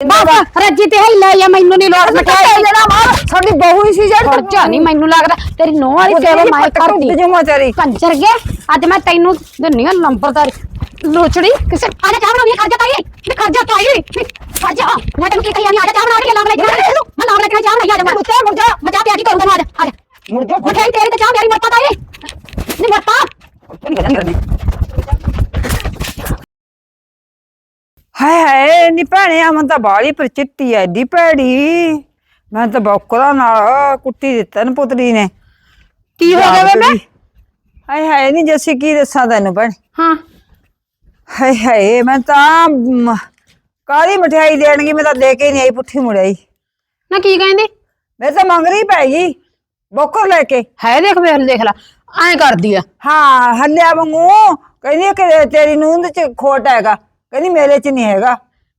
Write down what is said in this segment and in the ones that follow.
ਬਸ ਰੱਜੀ ਤੇ ਹੀ ਲੈ ਜਾ ਮੈਨੂੰ ਨਹੀਂ ਲੋੜ ਮਠਿਆਈ ਲੈਣਾ ਮਾਰ ਸਾਡੀ ਬਹੂ ਹੀ ਸੀ ਜੜ ਖਰਚਾ ਨਹੀਂ ਮੈਨੂੰ ਲੱਗਦਾ ਤੇਰੀ ਨੋਹ ਵਾਲੀ ਸੇਵਾ ਮੈਂ ਕਰਦੀ। ਜਮਾ ਤੇਰੀ। ਕੰਜਰ ਗਿਆ ਅੱਜ ਮੈਂ ਤੈਨੂੰ ਦਿੰਨੀ ਆ ਨੰਬਰਦਾਰੀ। ਲੋਚੜੀ ਕਿਸੇ ਆਜਾ ਚਾਹ ਬਣਾਉਣੀ ਖਰਜਾ ਤਾਈ ਨੀ ਖਰਜਾ ਤਾਈ ਖਰਜਾ ਮੈਂ ਤੈਨੂੰ ਕੀ ਕਹੀ ਜਾਂਦੀ ਆਜਾ ਚਾਹ ਬਣਾ ਕੇ ਲਾਗ ਲੈ ਮੈਂ ਲਾਗ ਲੈ ਕੇ ਚਾਹ ਬਣਾਈ ਆਜਾ ਮੈਂ। ਮੁੱਤੇ ਮੁੱਜਾ ਮੈਂ ਚਾਹ ਪਿਆਜੀ ਕਰੂੰਗਾ ਆਜਾ ਆਜਾ ਮੁਰਜਾ ਮਠਿਆਈ ਤੇਰੀ ਤੇ ਚਾਹ ਮੇਰੀ ਮਰਤਾ ਤਾਈ ਨਹੀਂ ਮਰਤਾ ਹਾਏ ਹਾਏ ਨੀ ਭੈਣੇ ਅਮਨ ਤਾਂ ਬਾਲੀ ਪਰ ਚਿੱਟੀ ਐ ਏਡੀ ਭੈੜੀ। ਮੈਂ ਤਾਂ ਬੌਕਰਾ ਨਾਲ ਕੁੱਟੀ ਦਿੱਤਾ ਨ ਪੁੱਤਰੀ ਨੇ। ਕੀ ਹੋ ਗਿਆ ਬੇਬੇ? ਹਾਏ ਹਾਏ ਨਹੀਂ ਜੱਸੀ ਕੀ ਦੱਸਾਂ ਤੈਨੂੰ ਭੈਣ? ਹਾਂ। ਹਾਏ ਹਾਏ ਮੈਂ ਤਾਂ ਕਾਹਦੀ ਮਠਿਆਈ ਦੇਣਗੀ ਮੈਂ ਤਾਂ ਦੇ ਕੇ ਨਹੀਂ ਆਈ ਪੁੱਠੀ ਮੁੜਾਈ ਨਾ ਕੀ ਕਹਿੰਦੀ? ਮੈਂ ਤਾਂ ਮੰਗਰੀ ਪੈ ਗਈ ਬੋਕਰ ਲੈ ਕੇ। ਹੈ ਦੇਖ ਵੇਖ ਦੇਖ ਲੈ ਐਂ ਕਰਦੀ ਆ। ਹਾਂ ਹੱਲਿਆ ਵਾਂਗੂ ਕਹਿੰਦੀ ਕਿ ਤੇਰੀ ਨੂੰਦ ਚ ਖੋਟ ਹੈਗਾ। ਕਹਿੰਦੀ ਮੇਰੇ ਚ ਨਹੀਂ ਹੈਗਾ।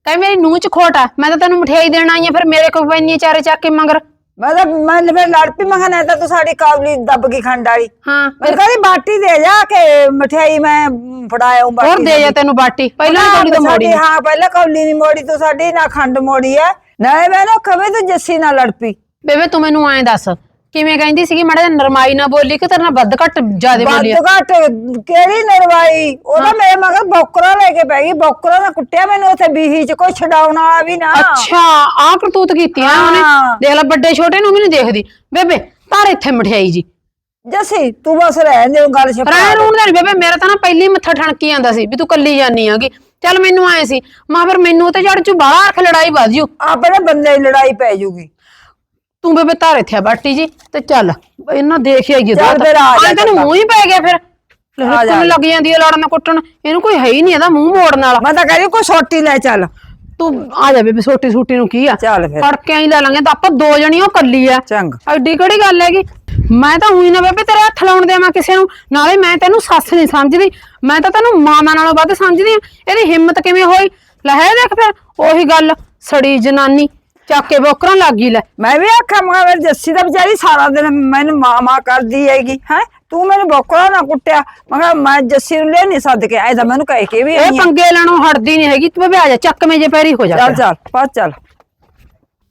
ਕਹੇ ਮੇਰੀ ਨੂੰਹ ਚ ਖੋਟ ਆ ਮੈਂ ਤਾਂ ਤੈਨੂੰ ਮਠਿਆਈ ਦੇਣ ਆਈ ਆ ਫਿਰ ਮੇਰੇ ਕੋਲ ਇੰਨੀ ਚਾਰੇ ਚੱਕ ਕੇ ਮੰਗਰ। ਮੈਂ ਤਾਂ ਮੈਂ ਫਿਰ ਲੜ ਪਈ ਮੈਂ ਨਹੀਂ ਤਾਂ ਤੂੰ ਸਾਡੀ ਕਾਬਲੀ ਦੱਬ ਗਈ ਖੰਡ ਵਾਲੀ। ਹਾਂ ਮੈਂ ਕਹਿੰਦੀ ਬਾਟੀ ਦੇ ਜਾ ਕੇ ਮਠਿਆਈ ਮੈਂ ਫੜਾਇਆ ਹੂੰ ਹੋਰ ਦੇ ਜਾ ਤੈਨੂੰ ਬਾਟੀ। ਪਹਿਲਾਂ ਕੌਲੀ ਤੋਂ ਮੋੜੀ ਹਾਂ ਪਹਿਲਾਂ ਕੌਲੀ ਨਹੀਂ ਮੋੜੀ ਤੂੰ ਸਾਡੀ ਨਾ ਖੰਡ ਮੋੜੀ ਐ। ਨਾ ਮੈਂ ਨਾ ਕਵੇ ਤੂੰ ਜੱਸੀ ਨਾਲ ਲੜ ਪਈ। ਬੇਬੇ ਤੂੰ ਮੈਨੂੰ ਐਂ ਦੱਸ ਕਿਵੇਂ ਕਹਿੰਦੀ ਸੀਗੀ ਮਾੜਾ ਜਿਹਾ ਨਰਮਾਈ ਨਾ ਬੋਲੀ ਕਿ ਤੇਰੇ ਨਾਲ ਵੱਧ ਘੱਟ ਜ਼ਿਆਦੇ ਬੋਲੀ ਆ? ਵੱਧ ਘੱਟ ਕਿਹੜੀ ਨਰਵਾਈ ਉਹਦਾ ਮੇਰੇ ਮਗਰ ਬੋਕਰਾ ਲੈ ਕੇ ਪੈ ਗਈ ਬੋਕਰਾ ਨੇ ਕੁੱਟਿਆ ਮੈਨੂੰ ਉੱਥੇ ਬੀਹੀ ਚ ਕੋਈ ਛਡਾਉਣ ਵਾਲਾ ਵੀ ਨਾ। ਅੱਛਾ ਆਹ ਕਰਤੂਤ ਕੀਤੀ ਆ ਉਹਨੇ। ਹਾਂ। ਦੇਖ ਲੈ ਵੱਡੇ ਛੋਟੇ ਨੂੰ ਵੀ ਨਹੀਂ ਦੇਖਦੀ। ਬੇਬੇ ਤਾਰ ਇੱਥੇ ਮਠਿਆਈ ਜੀ। ਜੱਸੀ ਤੂੰ ਬਸ ਰਹਿਣ ਦੇ ਉਹ ਗੱਲ ਛਪਾ ਰਹਿ ਰੂਣ ਦੇ ਨੀ ਬੇਬੇ ਮੇਰਾ ਤਾਂ ਨਾ ਪਹਿਲੀ ਮੱਥਾ ਠਣਕੀ ਜਾਂਦਾ ਸੀ ਵੀ ਤੂੰ ਕੱਲੀ ਜਾਨੀ ਆਗੀ ਚੱਲ ਮੈਨੂੰ ਆਏ ਸੀ ਮਾਂ ਫਿਰ ਮੈਨੂੰ ਤੇ ਜੜ ਚ ਬਾਹਲਾ ਅਰਖ ਲੜਾਈ ਵੱਧ ਜੂ। ਆਪਣੇ ਬੰਦੇ ਦੀ ਲੜਾਈ ਪੈ ਜੂਗੀ। ਤੂੰ ਬੇਬੇ ਧਾਰ ਇੱਥੇ ਬਾਟੀ ਜੀ ਤੇ ਚੱਲ। ਇਹਨਾਂ ਦੇਖ ਆਈਏ ਚੱਲ ਫਿਰ ਆ ਜਾ ਤੈਨੂੰ ਮੂੰਹ ਹੀ ਪੈ ਗਿਆ ਫਿਰ। ਆ ਜਾ। ਲੱਗ ਜਾਂਦੀ ਹੈ ਲੜਨ ਕੁੱਟਣ। ਇਹਨੂੰ ਕੋਈ ਹੈ ਹੀ ਨਹੀਂ ਇਹਦਾ ਮੂੰਹ ਮੋੜਨ ਵਾਲਾ ਮੈਂ ਤਾਂ ਕਹਿੰਦੀ ਕੋਈ ਸੋਟੀ ਲੈ ਚੱਲ। ਤੂੰ ਆ ਜਾ ਬੇਬੇ ਛੋਟੀ ਛੋਟੀ ਨੂੰ ਕੀ ਆ? ਚੱਲ ਫਿਰ। ਫੜ ਕੇ ਆਈ ਲੈ ਲਾਂਗੇ ਤਾਂ ਆਪਾਂ ਦੋ ਜਣੀਆਂ ਕੱਲੀ ਆ। ਚੰਗ। ਐਡੀ ਕਿਹੜੀ ਗੱਲ ਹੈਗੀ? ਮੈਂ ਤਾਂ ਉਹੀ ਨਾ ਬੇਬੇ ਤੇਰੇ ਹੱਥ ਲਾਉਣ ਦੇਵਾਂ ਕਿਸੇ ਨੂੰ। ਨਾਲੇ ਮੈਂ ਤੈਨੂੰ ਸੱਸ ਨਹੀਂ ਸਮਝਦੀ। ਮੈਂ ਤਾਂ ਤੈਨੂੰ ਮਾਮਾ ਨਾਲੋਂ ਵੱਧ ਸਮਝਦੀ ਆ। ਇਹਦੀ ਹਿੰਮਤ ਕਿਵੇਂ ਹੋਈ? ਲੈ ਹੈ ਦੇਖ ਫਿਰ ਉਹੀ ਗੱਲ। ਸੜੀ ਜਨਾਨੀ। ਚੱਕ ਕੇ ਬੋਕਰਾਂ ਲੱਗ ਗਈ ਲੈ। ਮੈਂ ਵੀ ਆਖਾਂ ਮਗਾ ਮੇਰੀ ਜੱਸੀ ਦਾ ਵਿਚਾਰੀ ਸਾਰਾ ਦਿਨ ਮੈਨੂੰ ਮਾਂ ਮਾਂ ਕਰਦੀ ਹੈਗੀ ਹੈ? ਤੂੰ ਮੈਨੂੰ ਬੋਕਰਾ ਨਾ ਕੁੱਟਿਆ। ਮਗਾ ਮੈਂ ਜੱਸੀ ਨੂੰ ਲੈ ਨਹੀਂ ਸੱਦ ਕੇ ਤਾਂ ਮੈਨੂੰ ਕਹਿ ਕੇ ਵੀ ਆਈ ਇਹ ਆਂ। ਪੰਗੇ ਲੈਣੋਂ ਹਟਦੀ ਨਹੀਂ ਹੈਗੀ ਤੂੰ ਬੇਬੇ ਆ ਜਾ ਚੱਕਵੇਂ ਜੇ ਪੈਰੀ ਹੋ ਜਾ ਚੱਲ ਚੱਲ ਪਾ ਚੱਲ।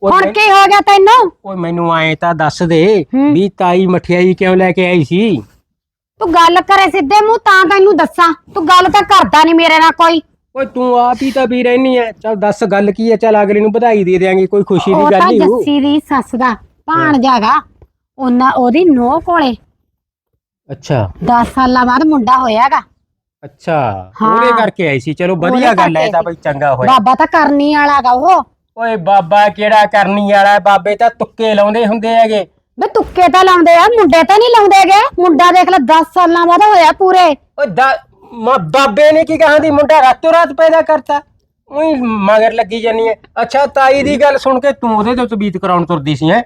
ਉਹ ਹੁਣ ਮੈਂ- ਕੀ ਹੋ ਗਿਆ ਤੈਨੂੰ? ਓਏ ਮੈਨੂੰ ਆਏ ਤਾਂ ਦੱਸ ਦੇ ਵੀ ਤਾਈ ਮਠਿਆਈ ਕਿਉਂ ਲੈ ਕੇ ਆਈ ਸੀ? ਤੂੰ ਗੱਲ ਕਰੇ ਸਿੱਧੇ ਮੂੰਹ ਤਾਂ ਤੈਨੂੰ ਦੱਸਾਂ। ਤੂੰ ਗੱਲ ਤਾਂ ਕਰਦਾ ਨਹੀਂ ਮੇਰੇ ਨਾਲ ਕੋਈ। ਓਏ ਤੂੰ ਆਪ ਹੀ ਤਾਂ ਵੀ ਰਹਿਨੀ ਐ। ਚੱਲ ਦੱਸ ਗੱਲ ਕੀ ਐ? ਚੱਲ ਅਗਲੇ ਨੂੰ ਵਧਾਈ ਦੇ ਦੇਾਂਗੇ ਕੋਈ ਖੁਸ਼ੀ ਉਹ ਦੀ ਗੱਲ ਤਾਂ ਨਹੀਂ ਹੋ ਜੱਸੀ ਦੀ ਸੱਸ ਦਾ ਭਾਣ ਜਾਗਾ ਉਹਨਾਂ ਉਹਦੀ ਨੋਹ ਕੋਲੇ। ਅੱਛਾ। 10 ਸਾਲਾਂ ਬਾਅਦ ਮੁੰਡਾ ਹੋਇਆਗਾ ਅੱਛਾ। ਹਾਂ। ਉਹਦੇ ਕਰਕੇ ਆਈ ਸੀ। ਚਲੋ ਵਧੀਆ ਉਹਦੇ ਗੱਲ ਐ ਕਰਕੇ ਤਾਂ ਬਈ ਚੰਗਾ ਹੋਇਆ। ਬਾਬਾ ਤਾਂ ਕਰਨੀ ਵਾਲਾਗਾ ਉਹ। ਓਏ ਬਾਬਾ ਕਿਹੜਾ ਕਰਨੀ ਵਾਲਾ ਹੈ? ਬਾਬੇ ਤਾਂ ਤੁੱਕੇ ਲਾਉਂਦੇ ਹੁੰਦੇ ਹੈਗੇ। ਵੇ ਤੁੱਕੇ ਤਾਂ ਲਾਉਂਦੇ ਆ ਮੁੰਡੇ ਤਾਂ ਨਹੀਂ ਲਾਉਂਦੇਗੇ ਮੁੰਡਾ ਦੇਖ ਲੈ 10 ਸਾਲਾਂ ਬਾਅਦ ਹੋਇਆ ਪੂਰੇ। ਓਏ ਦਾ ਮ- ਬਾਬੇ ਨੇ ਕੀ ਕਹਾਂ ਦੀ ਮੁੰਡਾ ਰਾਤੋਂ ਰਾਤ ਪੈਦਾ ਕਰਤਾ। ਉਹੀ ਮਗਰ ਲੱਗੀ ਜਾਨੀ ਐ। ਅੱਛਾ ਤਾਈ ਦੀ ਗੱਲ ਸੁਣ ਕੇ ਤੂੰ ਉਹਦੇ ਤੋਂ ਤਬੀਤ ਕਰਾਉਣ ਤੁਰਦੀ ਸੀ ਹੈ?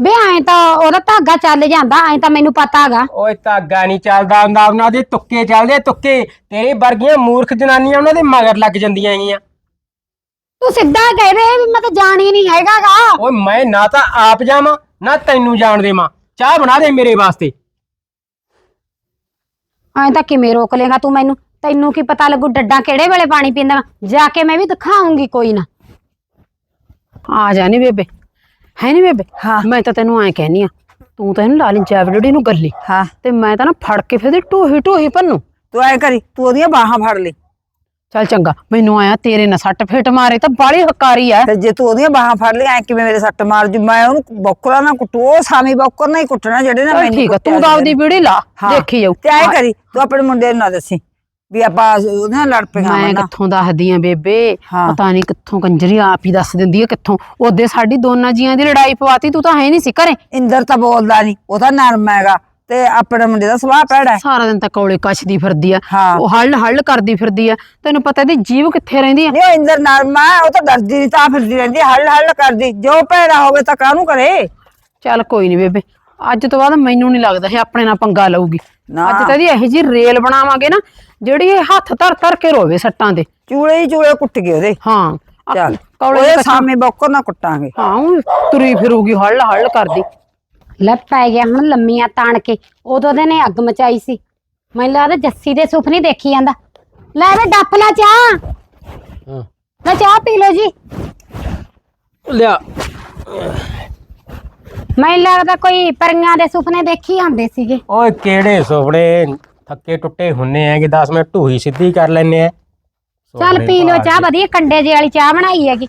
ਵੇ ਐ ਤਾਂ ਉਹਦਾ ਧਾਗਾ ਚੱਲ ਜਾਂਦਾ ਐ ਤਾਂ ਮੈਨੂੰ ਪਤਾ ਹੈਗਾ। ਓਏ ਧਾਗਾ ਨਹੀਂ ਚੱਲਦਾ ਹੁੰਦਾ ਉਹਨਾਂ ਦੇ ਤੁੱਕੇ ਚੱਲਦੇ ਤੁੱਕੇ। ਤੇਰੇ ਵਰਗੀਆਂ ਮੂਰਖ ਜਨਾਨੀਆਂ ਉਹਨਾਂ ਦੇ ਮਗਰ ਲੱਗ ਜਾਂਦੀਆਂ ਹੈਗੀਆਂ। ਤੂੰ ਸਿੱਧਾ ਕਹਿ ਦੇ ਵੀ ਮੈਂ ਤਾਂ ਜਾਣੀ ਨਹੀਂ ਹੈਗਾਗਾ। ਓਏ ਮੈਂ ਨਾ ਤਾਂ ਆਪ ਜਾਵਾਂ ਨਾ ਤੈਨੂੰ ਜਾਣ ਦੇਵਾਂ। ਚਾਹ ਬਣਾ ਦੇ ਮੇਰੇ ਵਾਸਤੇ। ਐ ਤਾਂ ਕਿਵੇਂ ਰੋਕ ਲੇਗਾ ਤੂੰ ਮੈਨੂੰ? ਤੈਨੂੰ ਕੀ ਪਤਾ ਲੱਗੂ ਡੱਡਾਂ ਕਿਹੜੇ ਵੇਲੇ ਪਾਣੀ ਪੀਂਦਾ ਵਾਂ? ਜਾ ਕੇ ਮੈਂ ਵੀ ਦਿਖਾਉਂਗੀ ਕੋਈ ਨਾ। ਆ ਜਾ ਨੀ ਬੇਬੇ। ਹੈ ਨੀ ਬੇਬੇ? ਹਾਂ। ਮੈਂ ਤਾਂ ਤੈਨੂੰ ਐ ਕਹਿਨੀ ਆ ਤੂੰ ਤਾਂ ਇਹਨੂੰ ਲਾ ਲਈ ਜੈਵਲੜੀ ਨੂੰ ਗੱਲੀ। ਹਾਂ। ਤੇ ਮੈਂ ਤਾਂ ਨਾ ਫੜ ਕੇ ਫਿਰ ਢੋਹੀ ਢੋਹੀ ਪੰਨੂ ਤੂੰ ਐ ਕਰੀ ਤੂੰ ਉਹਦੀਆਂ ਬਾਹਾਂ ਫੜ ਲਈ। ਚੱਲ ਚੰਗਾ ਮੈਨੂੰ ਆਇਆ ਤੇਰੇ ਨਾਲ ਸੱਟ ਫੇਟ ਮਾਰੇ ਤਾਂ ਬਾਲੀ ਹਕਾਰੀ ਐ। ਤੇ ਜੇ ਤੂੰ ਉਹਦੀਆਂ ਬਾਹਾਂ ਫੜ ਲਈ ਐ ਕਿਵੇਂ ਮੇਰੇ ਸੱਟ ਮਾਰ ਜੂ? ਮੈਂ ਉਹਨੂੰ ਬੋਕਰਾ ਨਾ ਕੁੱਟੂ ਉਹ ਸਾਮੀ ਬੋਕਰ ਨਾਲ ਹੀ ਕੁੱਟਣਾ ਜਿਹੜੇ ਨਾ ਮੈਨੂੰ ਠੀਕ ਆ ਤੂੰ ਤਾਂ ਆਪਦੀ ਵੀੜੀ ਲਾ। ਦੇਖੀ ਜਾਊ। ਤੇ ਐ ਕਰੀ ਤੂੰ ਆਪਣੇ ਮੁੰਡੇ ਨੂੰ ਨਾ ਦੱਸੀ ਵੀ ਆਪਾਂ ਉਹਦੇ ਨਾਲ ਲੜ ਪਈਆਂ ਮੈਂ ਨਾ। ਕਿੱਥੋਂ ਦੱਸਦੀ ਆ ਬੇਬੇ। ਪਤਾ ਨਹੀਂ ਕਿੱਥੋਂ ਕੰਜਰੀ ਆਪ ਹੀ ਦੱਸ ਦਿੰਦੀ ਆ ਕਿੱਥੋਂ। ਉਹਦੇ ਸਾਡੀ ਦੋਨਾਂ ਜੀਆਂ ਦੀ ਲੜਾਈ ਪਵਾਤੀ ਤੂੰ ਤਾਂ ਹੈ ਨਹੀਂ ਸੀ ਘਰੇ। ਇੰਦਰ ਤਾਂ ਬੋਲਦਾ ਨਹੀਂ ਉਹ ਤਾਂ ਨਰਮ ਹੈਗਾ। ਤੇ ਆਪਣੇ ਮੁੰਡੇ ਦਾ ਸੁਭਾਅ ਭੈੜਾ ਹੈ। ਸਾਰਾ ਦਿਨ ਤਾਂ ਕੌਲੇ ਕੱਛਦੀ ਫਿਰਦੀ ਆ। ਹਾਂ। ਉਹ ਹੱਲ ਹੱਲ ਕਰਦੀ ਫਿਰਦੀ ਆ। ਤੈਨੂੰ ਪਤਾ ਇਹਦੀ ਜੀਵ ਕਿੱਥੇ ਰਹਿੰਦੀ ਆ? ਨਹੀਂ ਉਹ ਇੰਦਰ ਨਰਮ ਹੈ ਉਹ ਤਾਂ ਡਰਦੀ ਨਹੀਂ ਤਾਂ ਫਿਰਦੀ ਰਹਿੰਦੀ ਹੱਲ ਹੱਲ ਕਰਦੀ। ਜੋ ਭੈੜਾ ਹੋਵੇ ਤਾਂ ਕਾਹਨੂੰ ਕਰੇ? ਚੱਲ ਕੋਈ ਨਹੀਂ ਬੇਬੇ ਅੱਜ ਤੋਂ ਬਾਅਦ ਮੈਨੂੰ ਨਹੀਂ ਲੱਗਦਾ ਇਹ ਆਪਣੇ ਨਾਲ ਪੰਗਾ ਲਊਗੀ। ਨਾ। ਅੱਜ ਤਾਂ ਇਹਦੀ ਇਹੋ ਜੀ ਰੇਲ ਬਣਾਵਾਂਗੇ ਨਾ ਜਿਹੜੀ ਇਹ ਹੱਥ ਧਰ ਧਰ ਕੇ ਰੋਵੇ ਸੱਟਾਂ ਦੇ ਚੂਲੇ ਹੀ ਚੂਲੇ ਕੁੱਟ ਗਏ ਉਹਦੇ। ਹਾਂ ਚੱਲ ਕੌਲੇ ਉਹਦੇ ਸਾਹਮਣੇ ਬੋਕਰ ਨਾ ਕੁੱਟਾਂਗੇ। ਹਾਂ ਉਹ ਤੁਰੀ ਫਿਰੂਗੀ ਹੱਲ ਹੱਲ ਕਰਦੀ। ਲੈ ਪੈ ਗਿਆ ਹੁਣ ਲੰਮੀਆਂ ਤਾਣ ਕੇ। ਉਦੋਂ ਦੇ ਨੇ ਅੱਗ ਮਚਾਈ ਸੀ। ਮੈਨੂੰ ਲੱਗਦਾ ਜੱਸੀ ਦੇ ਸੁਪਨੇ ਦੇਖੀ ਜਾਂਦਾ। ਲੈ ਵੇ ਡੱਫ ਲਾ ਚਾਹ। ਹਾਂ। ਲੈ ਚਾਹ ਪੀ ਲਓ ਜੀ। ਲਿਆ। ਮੈਨੂੰ ਲੱਗਦਾ ਕੋਈ ਪਰੀਆਂ ਦੇ ਸੁਪਨੇ ਦੇਖੀ ਆਉਂਦੇ ਸੀਗੇ। ਓਏ ਕਿਹੜੇ ਸੁਪਨੇ ਥੱਕੇ ਟੁੱਟੇ ਹੁੰਨੇ ਆ ਕਿ 10 ਮਿੰਟ ਢੂਹੀ ਸਿੱਧੀ ਕਰ ਲੈਨੇ ਆ। ਚੱਲ ਪੀ ਭਾਲ ਚਾਹ ਵਧੀਆ ਕੰਡੇ ਜੇ ਵਾਲੀ ਚਾਹ ਬਣਾਈ ਹੈਗੀ।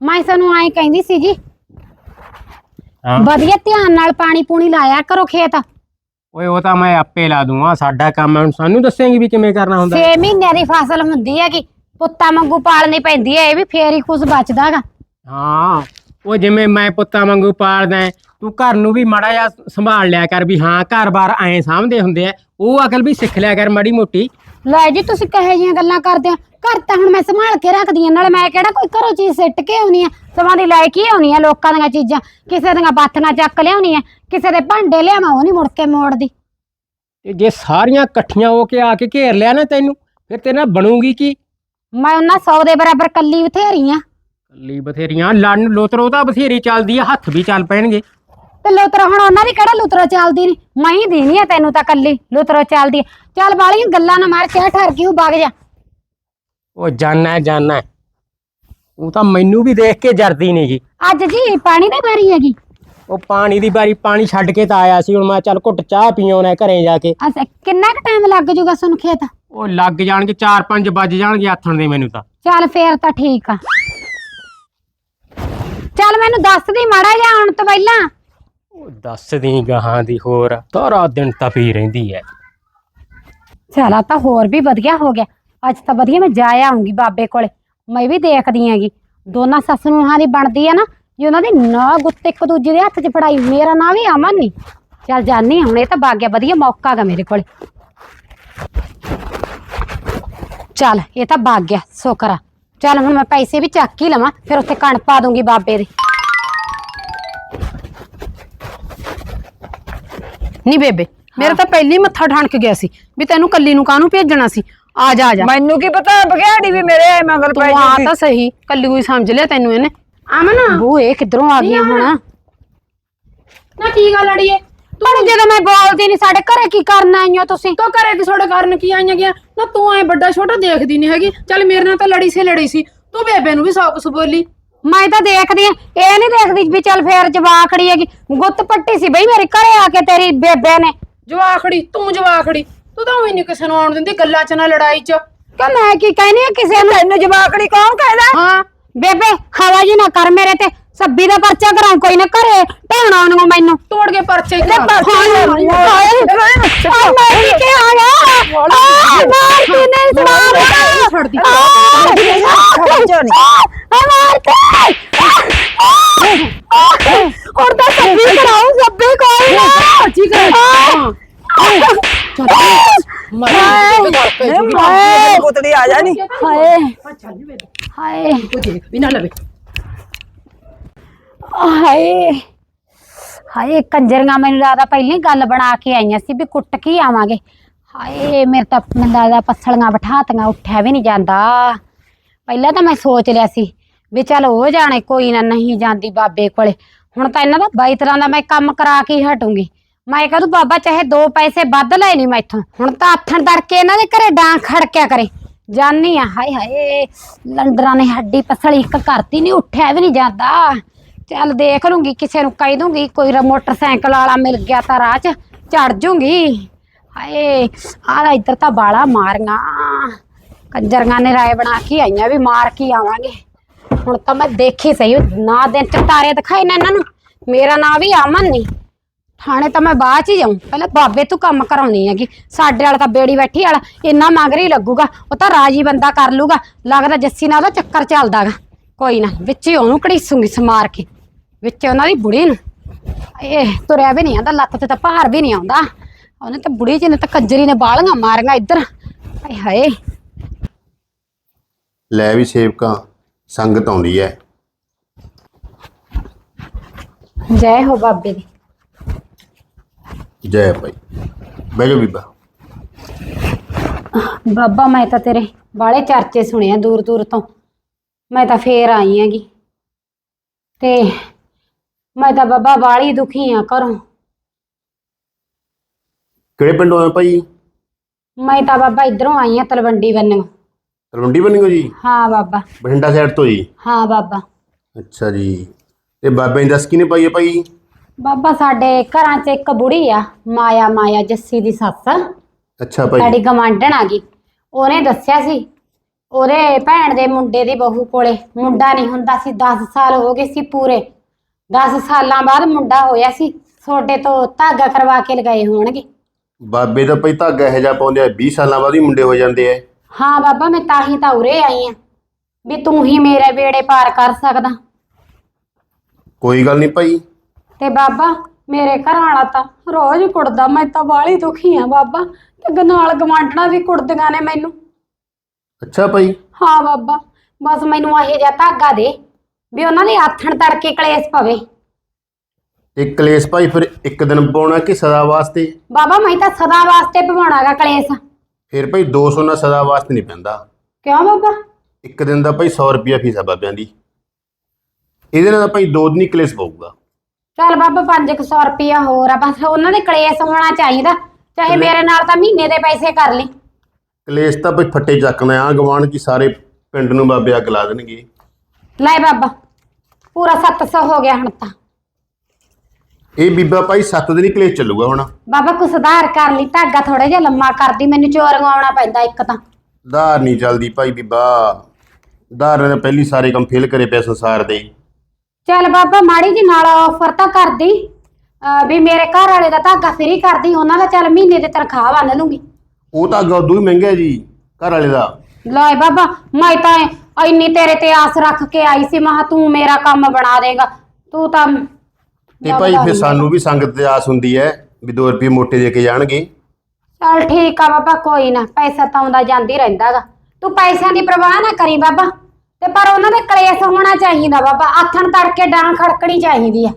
ਮੈਂ ਸਾਨੂੰ ਐਂ ਕਹਿੰਦੀ ਸੀ ਜੀ ਹਾਂ। ਵਧੀਆ ਧਿਆਨ ਨਾਲ ਪਾਣੀ ਪੂਣੀ ਲਾਇਆ ਕਰੋ ਖੇਤ। ਓਏ ਉਹ ਤਾਂ ਮੈਂ ਆਪੇ ਲਾ ਦੂੰਗਾ। ਸਾਡਾ ਕੰਮ ਹੈ, ਹੁਣ ਸਾਨੂੰ ਦੱਸੇਂਗੀ ਵੀ ਕਿਵੇਂ ਕਰਨਾ ਹੁੰਦਾ। 6 ਮਹੀਨਿਆਂ ਦੀ ਫਸਲ ਹੁੰਦੀ ਹੈਗੀ। ਪੁੱਤਾਂ ਵਾਂਗੂ ਪਾਲਣੀ ਪੈਂਦੀ ਹੈ ਇਹ ਵੀ ਫੇਰ ਹੀ ਕੁਝ ਬਚਦਾਗਾ। ਹਾਂ। ਉਹ ਜਿਵੇਂ ਮੈਂ ਪੁੱਤਾਂ ਵਾਂਗੂ ਪਾਲਦਾ ਹੈ, ਤੂੰ ਘਰ ਨੂੰ ਵੀ ਮਾੜਾ ਜਿਹਾ ਸੰਭਾਲ ਲਿਆ ਕਰ ਵੀ ਹਾਂ ਘਰ-ਬਾਰ ਐਂ ਸਾਂਭਦੇ ਹੁੰਦੇ ਆ। ਉਹ ਅਕਲ ਵੀ ਸਿੱਖ ਲਿਆ ਕਰ ਮਾੜੀ ਮੋਟੀ। ਲੈ ਜੀ ਤੁਸੀਂ ਕਹੇ ਜੀਆਂ ਗੱਲਾਂ ਕਰਦੇ ਆ ਘਰ ਤਾਂ ਹੁਣ ਮੈਂ ਸੰਭਾਲ ਕੇ ਰੱਖਦੀ ਆ ਨਾਲੇ ਮੈਂ ਕਿਹੜਾ ਕੋਈ ਘਰੋਂ ਚੀਜ਼ ਸਿੱਟ ਕੇ ਆਉਣੀ ਆ ਸਮਾਂ ਦੀ ਲੈ ਕੇ ਆਉਣੀ ਆ ਲੋਕਾਂ ਦੀਆਂ ਚੀਜ਼ਾਂ। ਕਿਸੇ ਦੀਆਂ ਬਾਥੀਆਂ ਚੱਕ ਲਿਆਉਣੀ ਆ ਕਿਸੇ ਦੇ ਭਾਂਡੇ ਲਿਆਵਾਂ ਉਹ ਨਹੀਂ ਮੁੜ ਕੇ ਮੋੜਦੀ। ਤੇ ਜੇ ਸਾਰੀਆਂ ਇਕੱਠੀਆਂ ਹੋ ਕੇ ਆ ਕੇ ਘੇਰ ਲਿਆ ਨਾ ਤੈਨੂੰ ਫਿਰ ਤੇਰੇ ਨਾਲ ਬਣੂਗੀ ਕੀ? ਮੈਂ ਉਹਨਾਂ 100 ਦੇ ਬਰਾਬਰ ਕੱਲੀ ਬਥੇਰੀ ਆ। ਕੱਲੀ ਬਥੇਰੀਆਂ ਲੜਨ ਲੋਤਰੋ ਤਾਂ ਬਥੇਰੀ ਚੱਲਦੀ ਆ ਹੱਥ ਵੀ ਚੱਲ ਪੈਣਗੇ। ਤੇ ਲੁਤਰੋ ਹੁਣ ਉਹਨਾਂ ਦੀ ਕਿਹੜਾ ਲੁਤਰੋ ਚੱਲਦੀ ਨਹੀਂ ਮੈਂ ਹੀ ਦੇਣੀ ਆ ਤੈਨੂੰ ਤਾਂ ਕੱਲੀ ਲੁਤਰੋ ਚੱਲਦੀ ਆ। ਚੱਲ ਬਾਲੀਆਂ ਗੱਲਾਂ ਨਾ ਮਾਰ ਚਾਹ ਠਰ ਕਿਉਂ ਵਗ ਜਾ। ਉਹ ਜਾਨਾ ਹੈ। ਉਹ ਤਾਂ ਮੈਨੂੰ ਵੀ ਦੇਖ ਕੇ ਜਰਦੀ ਨਹੀਂਗੀ ਅੱਜ ਜੀ ਪਾਣੀ ਦੀ ਵਾਰੀ ਹੈਗੀ। ਉਹ ਪਾਣੀ ਦੀ ਵਾਰੀ ਪਾਣੀ ਛੱਡ ਕੇ ਤਾਂ ਆਇਆ ਸੀ ਹੁਣ ਮੈਂ ਚੱਲ ਘੁੱਟ ਚਾਹ ਪੀਉਣਾ ਘਰੇ ਜਾ ਕੇ। ਅੱਛਾ ਕਿੰਨਾ ਕੁ ਟਾਈਮ ਲੱਗ ਜੂਗਾ ਸਾਨੂੰ ਖੇਤ? ਉਹ ਲੱਗ ਜਾਣਗੇ 4-5 ਵੱਜ ਜਾਣਗੇ ਆਥਣ ਦੇ ਮੈਨੂੰ ਤਾਂ। ਚੱਲ ਫੇਰ ਤਾਂ ਠੀਕ ਆ। ਚੱਲ ਮੈਨੂੰ ਦੱਸ ਦੀ ਮਾੜਾ ਜਿਹਾ ਆਉਣ ਤੋਂ ਪਹਿਲਾਂ। ਉਹ ਦੱਸ ਦੀ ਗਾਹਾਂ ਦੀ ਹੋਰ ਸਾਰਾ ਦਿਨ ਤਪੀ ਰਹਿੰਦੀ ਐ। ਚੱਲ ਆ ਤਾਂ ਹੋਰ ਵੀ ਵਧੀਆ ਹੋ ਗਿਆ। ਅੱਜ ਤਾਂ ਵਧੀਆ ਮੈਂ ਜਾ ਆਉਂਗੀ ਬਾਬੇ ਕੋਲੇ। ਮੈਂ ਵੀ ਦੇਖਦੀ ਆਂਗੀ ਦੋਨਾਂ ਸੱਸ ਨੂੰਹਾਂ ਦੀ ਬਣਦੀ ਆ ਨਾ ਜੀ ਉਹਨਾਂ ਦੀ ਨਾ ਗੁੱਤ ਇੱਕ ਦੂਜੇ ਦੇ ਹੱਥ 'ਚ ਫੜਾਈ ਮੇਰਾ ਨਾਂ ਵੀ ਅਮਨ ਨਹੀਂ ਚੱਲ ਜਾਨੀ ਆਂ ਹੁਣ ਇਹ ਤਾਂ ਬਾਗਿਆ ਵਧੀਆ ਮੌਕਾ ਗਾ ਮੇਰੇ ਕੋਲੇ। ਚੱਲ ਇਹ ਤਾਂ ਬਾਗਿਆ ਸ਼ੁਕਰ ਆ। ਚੱਲ ਹੁਣ ਮੈਂ ਪੈਸੇ ਵੀ ਚੱਕ ਹੀ ਲਵਾਂ ਫਿਰ ਉੱਥੇ ਕਣ ਪਾ ਦੂੰਗੀ ਬਾਬੇ ਦੇ। ਨਹੀਂ ਬੇਬੇ ਮੇਰਾ ਤਾਂ ਪਹਿਲੀ ਮੱਥਾ ਠਣਕ ਗਿਆ ਸੀ ਵੀ ਤੈਨੂੰ ਕੱਲੀ ਨੂੰ ਕਾਹਨੂੰ ਭੇਜਣਾ ਸੀ? ਆ ਜਾ ਆ ਜਾ। ਮੈਨੂੰ ਕੀ ਪਤਾ ਬਗਿਆੜੀ ਵੀ ਮੇਰੇ ਮਗਰ ਤੂੰ ਪੈ ਆ ਜੂਗੀ ਤਾਂ ਸਹੀ ਕੱਲੀ ਕੋਈ ਸਮਝ ਲਿਆ ਤੈਨੂੰ ਇਹਨੇ। ਅਮਨ। ਬੂ ਇਹ ਕਿੱਧਰੋਂ ਆ ਗਈਆਂ ਹੁਣ? ਨਾ ਕੀ ਗੱਲ ਅੜੀਏ? ਪਰ ਜਦੋਂ ਮੈਂ ਬੋਲਦੀ ਨਹੀਂ ਸਾਡੇ ਘਰੇ ਕੀ ਕਰਨ ਆਈਓ ਤੁਸੀਂ? ਤੂੰ ਘਰੇ ਤੇ ਤੁਹਾਡੇ ਕਾਰਨ ਕੀ ਆਈਆਂ ਗਿਆ ਨਾ ਤੂੰ ਐ ਵੱਡਾ ਛੋਟਾ ਦੇਖਦੀ ਨਹੀਂ ਹੈਗੀ। ਚੱਲ ਮੇਰੇ ਨਾਲ ਤਾਂ ਲੜੀ ਸੀ ਲੜੀ ਸੀ। ਤੂੰ ਬੇਬੇ ਨੂੰ ਵੀ ਸੌ ਕੁਛ ਬੋਲੀ ਮੈਂ ਤਾਂ ਦੇਖਦੀ ਆ ਇਹ ਨਹੀਂ ਦੇਖਦੀ ਵੀ ਚੱਲ ਫੇਰ ਜਵਾਕੜੀ ਹੈਗੀ। ਗੁੱਤ ਪੱਟੀ ਸੀ ਬਈ ਮੇਰੇ ਘਰੇ ਆ ਕੇ ਤੇਰੀ ਬੇਬੇ ਨੇ। ਜਵਾਖੜੀ ਤੂੰ ਜਵਾਖੜੀ। ਤੂੰ ਤਾਂ ਨਹੀਂ ਕਿਸੇ ਨੂੰ ਆਉਣ ਦਿੰਦੀ ਗੱਲਾਂ 'ਚ ਨਾ ਲੜਾਈ 'ਚ ਕਿ ਮੈਂ ਕੀ ਕਹਿਨੀ ਆ ਕਿਸੇ ਨੂੰ ਤੈਨੂੰ ਜਵਾਕੜੀ ਕੌਣ ਕਹਿੰਦਾ ਹਾਂ ਬੇਬੇ ਹਵਾ ਜੀ ਨਾ ਕਰ ਮੇਰੇ ਤੇ ਸੱਬੀ ਦਾ ਪਰਚਾ ਕਰਾਂ ਕੋਈ ਨਾ ਘਰੇ ਢਾਣਾ ਉਹਨੂੰ ਮੈਨੂੰ ਤੋੜ ਕੇ ਪਰਚੇ ਤੇ ਕਰਾ ਹਾਏ ਹਾਏ ਮੈਂ ਕੀ ਕਿ ਆ ਮਾਰ ਕੇ ਨਹੀਂ ਮਾਰ ਛੱਡਦੀ ਸਮਝੋ ਨੀ। ਮਾਰ ਕੇ ਹੋਰ ਤਾਂ ਸੱਬੀ ਕਰਾਉ ਸੱਬੀ ਕੋਈ ਨਾ ਜੀ ਕਰ ਮੇਰੀ ਪੁੱਤੜੀ ਆ ਜਾਣੀ ਹਾਏ ਹਾਏ ਵੀ ਨਾ ਲਵੇ ਹਾਏ ਹਾਏ ਕੰਜਰੀਆਂ ਮੈਨੂੰ ਲੱਗਦਾ ਪਹਿਲਾਂ ਹੀ ਗੱਲ ਬਣਾ ਕੇ ਆਈਆਂ ਸੀ ਵੀ ਕੁੱਟ ਕੇ ਹੀ ਆਵਾਂਗੇ ਹਾਏ ਮੇਰੇ ਤਾਂ ਮੈਨੂੰ ਲੱਗਦਾ ਪੱਸਲੀਆਂ ਬਿਠਾਤੀਆਂ ਉੱਠਿਆ ਵੀ ਨਹੀਂ ਜਾਂਦਾ ਪਹਿਲਾਂ ਤਾਂ ਮੈਂ ਸੋਚ ਲਿਆ ਸੀ ਵੀ ਚੱਲ ਉਹ ਜਾਣੇ ਕੋਈ ਨਾ ਨਹੀਂ ਜਾਂਦੀ ਬਾਬੇ ਕੋਲੇ ਹੁਣ ਤਾਂ ਇਹਨਾਂ ਦਾ ਬਾਈ ਤਰ੍ਹਾਂ ਦਾ ਮੈਂ ਕੰਮ ਕਰਾ ਕੇ ਹੀ ਹਟੂੰਗੀ ਮੈਂ ਕਹਦੂ ਬਾਬਾ ਚਾਹੇ ਦੋ ਪੈਸੇ ਵੱਧ ਲੈ ਨਹੀਂ ਮੈਥੋਂ ਹੁਣ ਤਾਂ ਆਥਣ ਤੜਕੇ ਇਹਨਾਂ ਦੇ ਘਰੇ ਡਾਂ ਖੜਕਿਆ ਕਰੇ। ਜਾਨੀ ਆ, ਹਾਏ ਹਾਏ, ਲੰਡਰਾਂ ਨੇ ਹੱਡੀ ਪਸਲੀ ਇੱਕ ਕਰਤੀ ਨਹੀਂ ਉੱਠਿਆ ਵੀ ਨਹੀਂ ਜਾਂਦਾ। ਚੱਲ ਦੇਖ ਲੂੰਗੀ, ਕਿਸੇ ਨੂੰ ਕਹਿ ਦੂੰਗੀ, ਕੋਈ ਰ- ਮੋਟਰਸਾਈਕਲ ਵਾਲਾ ਮਿਲ ਗਿਆ ਤਾਂ ਰਾਹ 'ਚ ਚੜ ਜੂੰਗੀ। ਹਾਏ, ਆਹ ਇੱਧਰ ਤਾਂ ਬਾਲਾ ਮਾਰੀਆਂ। ਕੰਜਰੀਆਂ ਨੇ ਰਾਏ ਬਣਾ ਕੇ ਆਈਆਂ ਵੀ ਮਾਰ ਕੇ ਆਵਾਂਗੇ। ਹੁਣ ਤਾਂ ਮੈਂ ਦੇਖੀ ਸਹੀ, ਨਾ ਦਿਨ ਚ ਤਾਰੇ ਦਿਖਾਏ ਨਾ ਇਹਨਾਂ ਨੂੰ। ਮੇਰਾ ਨਾਂ ਵੀ ਅਮਨ ਨਹੀਂ ਥਾਣੇ ਤਾਂ ਮੈਂ ਬਾਅਦ ਚ ਹੀ ਜਾਊਂ। ਪਹਿਲਾਂ ਬਾਬੇ ਤੂੰ ਕੰਮ ਕਰਾਉਣੀ ਹੈਗੀ। ਸਾਡੇ ਵਾਲਾ ਤਾਂ ਬੇੜੀ ਬੈਠੀ ਵਾਲਾ। ਇੰਨਾ ਮਗਰ ਹੀ ਲੱਗੂਗਾ। ਉਹ ਤਾਂ ਰਾਜੀ ਬੰਦਾ ਕਰ ਲੂਗਾ। ਲੱਗਦਾ ਜੱਸੀ ਨਾਲ ਉਹਦਾ ਚੱਕਰ ਚੱਲਦਾਗਾ। ਕੋਈ ਨਾ ਵਿੱਚ ਹੀ ਉਹਨੂੰ ਘੜੀਸੂਗੀ ਸਮਾਰ ਕੇ। ਵਿੱਚ ਉਹਨਾਂ ਦੀ ਬੁੜੀ ਨੂੰ। ਇਹ ਤੁਰਿਆ ਵੀ ਨਹੀਂ ਆਂਦਾ ਲੱਤ ਤੇ ਤਾਂ ਭਾਰ ਵੀ ਨਹੀਂ ਆਉਂਦਾ। ਉਹਨੇ ਤਾਂ ਬੁੜੀ ਜੀ ਨੇ ਤਾਂ ਕੰਜਰੀ ਨੇ ਬਾਲੀਆਂ ਮਾਰੀਆਂ ਇੱਧਰ। ਹਾਏ ਹਾਏ। ਲੈ ਵੀ ਸੇਵਕਾਂ ਸੰਗਤ ਆਉਂਦੀ ਹੈ ਜੈ ਹੋ ਬਾਬੇ ਦੀ। ਜੈ ਭਾਈ। ਬਹਿ ਜਾਓ ਬੀਬਾ। ਬਾਬਾ ਮੈਂ ਤਾਂ ਤੇਰੇ ਬਾਲੇ ਚਰਚੇ ਸੁਣੇ ਆ ਦੂਰ ਦੂਰ ਤੋਂ। ਮੈਂ ਤਾਂ ਫੇਰ ਆਈ ਹੈਗੀ। ਤੇ ਮੈਂ ਤਾਂ ਬਾਬਾ ਬਾਲੀ ਦੁਖੀ ਆ ਘਰੋਂ। ਕਿਹੜੇ ਪਿੰਡੋਂ ਆਏ ਭਾਈ? ਮੈਂ ਤਾਂ ਬਾਬਾ ਇਧਰੋਂ ਆਈ ਆ ਤਲਵੰਡੀ ਬੰਨਿਓ। ਤਲਵੰਡੀ ਬੰਨਿਓ ਜੀ? ਹਾਂ ਬਾਬਾ। ਬਠਿੰਡਾ ਸਾਈਡ ਤੋਂ ਜੀ? ਹਾਂ ਬਾਬਾ। ਅੱਛਾ ਜੀ। ਇਹ ਬਾਬੇ ਨੇ ਦੱਸ ਕਿਨੇ ਪਾਈ ਹੈ ਭਾਈ? ਬਾਬਾ ਸਾਡੇ ਘਰਾਂ 'ਚ ਇੱਕ ਬੁੜੀ ਆ ਮਾਇਆ ਮਾਇਆ ਜੱਸੀ ਦੀ ਸੱਸ। ਅੱਛਾ ਭਾਈ। ਸਾਡੀ ਗਵਾਂਢਣ ਆ ਗਈ। ਉਹਨੇ ਦੱਸਿਆ ਸੀ ਉਹਦੇ ਭੈਣ ਦੇ ਮੁੰਡੇ ਦੀ ਬਹੂ ਕੋਲੇ। ਮੁੰਡਾ ਨਹੀਂ ਹੁੰਦਾ ਸੀ 10 ਸਾਲ ਹੋ ਗਏ ਸੀ ਪੂਰੇ। 10 ਸਾਲਾਂ ਬਾਅਦ ਮੁੰਡਾ ਹੋਇਆ ਸੀ। ਛੋਟੇ ਤੋਂ ਧਾਗਾ ਕਰਵਾ ਕੇ ਲਗਾਏ ਹੋਣਗੇ। ਬਾਬੇ ਦਾ ਭਾਈ ਧਾਗਾ ਇਹੋ ਜਿਹਾ ਪਾਉਂਦੇ ਆ 20 ਸਾਲਾਂ ਬਾਅਦ ਹੀ ਮੁੰਡੇ ਹੋ ਜਾਂਦੇ ਆ ਹਾਂ ਬਾਬਾ ਮੈਂ ਤਾਂ ਹੀ ਤਾਂ ਉਰੇ ਆਈ ਆ। ਵੀ ਤੂੰ ਹੀ ਮੇਰੇ ਵੇੜੇ ਪਾਰ ਕਰ ਸਕਦਾ। ਕੋਈ ਗੱਲ ਨਹੀਂ ਭਾਈ। ਤੇ ਬਾਬਾ ਮੇਰੇ ਘਰ ਵਾਲਾ ਤਾਂ ਰੋਜ਼ ਕੁੜਦਾ ਮੈਂ ਤਾਂ ਬਾਹਲੀ ਦੁਖੀ ਆ ਬਾਬਾ ਤੇ ਨਾਲ ਗਵਾਂਢਣਾ ਵੀ ਕੁੜਦੀਆਂ ਨੇ ਮੈਨੂੰ। ਅੱਛਾ ਭਾਈ। ਹਾਂ ਬਾਬਾ ਬਸ ਮੈਨੂੰ ਇਹ ਜਿਹਾ ਧਾਗਾ ਦੇ ਵੀ ਉਹਨਾਂ ਦੇ ਆਥਣ ਤੜਕੇ ਕਲੇਸ਼ ਪਵੇ। ਇੱਕ ਕਲੇਸ਼ ਭਾਈ ਫਿਰ ਇੱਕ ਦਿਨ ਪਾਉਣਾ ਕਿ ਸਦਾ ਵਾਸਤੇ? ਬਾਬਾ ਮੈਂ ਤਾਂ ਸਦਾ ਵਾਸਤੇ ਪਵਾਉਣਾਗਾ ਕਲੇਸ਼। ਫਿਰ ਭਾਈ 200 ਨਾਲ ਸਦਾ ਵਾਸਤੇ ਨਹੀਂ ਪੈਂਦਾ। ਕਿਉਂ ਬਾਬਾ? ਇੱਕ ਦਿਨ ਦਾ ਭਾਈ 100 ਰੁਪਿਆ ਫੀਸ ਆ ਬਾਬਿਆਂ ਦੀ। ਇਹਦੇ ਨਾਲ ਤਾਂ ਭਾਈ ਦੋ ਦਿਨ ਹੀ ਕਲੇਸ਼ ਪਊਗਾ। ਚੱਲ ਬਾਬਾ 500 ਰੁਪਇਆ ਹੋਰ ਆ ਬਸ ਉਹਨਾਂ ਦੇ ਕਲੇਸ਼ ਹੋਣਾ ਚਾਹੀਦਾ। ਚਾਹੇ ਮੇਰੇ ਨਾਲ ਤਾਂ ਮਹੀਨੇ ਦੇ ਪੈਸੇ ਕਰ ਲਈ ਕਲੇਸ਼ ਤਾਂ ਭਾਈ ਫੱਟੇ ਚੱਕਣਾ ਆ ਗਵਾਂਢ ਕੀ ਸਾਰੇ ਪਿੰਡ ਨੂੰ ਬਾਬੇ ਅੱਗ ਲਾ ਦੇਣਗੇ। ਲੈ ਬਾਬਾ ਪੂਰਾ 700 ਹੋ ਗਿਆ ਹੁਣ ਤਾਂ। ਇਹ ਬੀਬਾ ਭਾਈ 7 ਦਿਨ ਹੀ ਕਲੇਸ਼ ਚੱਲੂਗਾ ਹੁਣ। ਬਾਬਾ ਕੁਛ ਸੁਧਾਰ ਕਰ ਲਈ ਧਾਗਾ ਥੋੜਾ ਜਿਹਾ ਲੰਮਾ ਕਰਦੀ ਮੈਨੂੰ ਚੋਰ ਆਉਣਾ ਪੈਂਦਾ ਇੱਕ ਤਾਂ। ਧਾਰ ਨਹੀਂ ਚੱਲਦੀ ਭਾਈ ਬੀਬਾ। ਧਾਰ ਨੇ ਪਹਿਲੀ ਸਾਰੇ ਕੰਮ ਫੇਲ ਕਰੇ ਪਏ ਸੰਸਾਰ ਦੇ ਚੱਲ ਬਾਬਾ ਮਾੜੀ ਜੀ ਨਾਲ ਆਫਰ ਤਾਂ ਕਰਦੀ। ਅਹ ਵੀ ਮੇਰੇ ਘਰ ਵਾਲੇ ਦਾ ਧਾਗਾ ਫ੍ਰੀ ਕਰਦੀ ਉਹਨਾਂ ਦਾ ਚੱਲ ਮਹੀਨੇ ਦੀ ਤਨਖਾਹ ਬੰਨ ਲੂੰਗੀ। ਉਹ ਤਾਂ ਅੱਗਾ ਉਦੋਂ ਹੀ ਮਹਿੰਗਾ ਹੈ ਜੀ ਘਰ ਵਾਲੇ ਦਾ। ਲੈ ਬਾਬਾ ਮੈਂ ਤਾਂ ਇੰਨੀ ਤੇਰੇ ਤੇ ਆਸ ਰੱਖ ਕੇ ਆਈ ਸੀ ਮਹਾ ਤੂੰ ਮੇਰਾ ਕੰਮ ਬਣਾ ਦੇਗਾ। ਤੂੰ ਤਾਂ ਤੇ ਭਾਈ ਫਿਰ ਸਾਨੂੰ ਵੀ ਸੰਗਤ ਤੇ ਆਸ ਹੁੰਦੀ ਹੈ ਵੀ 2 ਰੁਪਏ ਮੋਟੇ ਦੇ ਕੇ ਜਾਣਗੇ। ਚੱਲ ਠੀਕ ਆ ਬਾਬਾ ਕੋਈ ਨਾ ਪੈਸਾ ਤਾਂ ਆਉਂਦਾ ਜਾਂਦੀ ਰਹਿੰਦਾਗਾ। ਤੂੰ ਪੈਸਿਆਂ ਦੀ ਪਰਵਾਹ ਨਾ ਕਰੀ ਬਾਬਾ। ਤੇ ਪਰ ਉਹਨਾਂ ਦੇ ਕਲੇਸ਼ ਹੋਣਾ ਚਾਹੀਦਾ ਬਾਬਾ ਆਥਣ ਤੜਕੇ ਡਾਂ ਖੜਕਣੀ ਚਾਹੀਦੀ ਆ।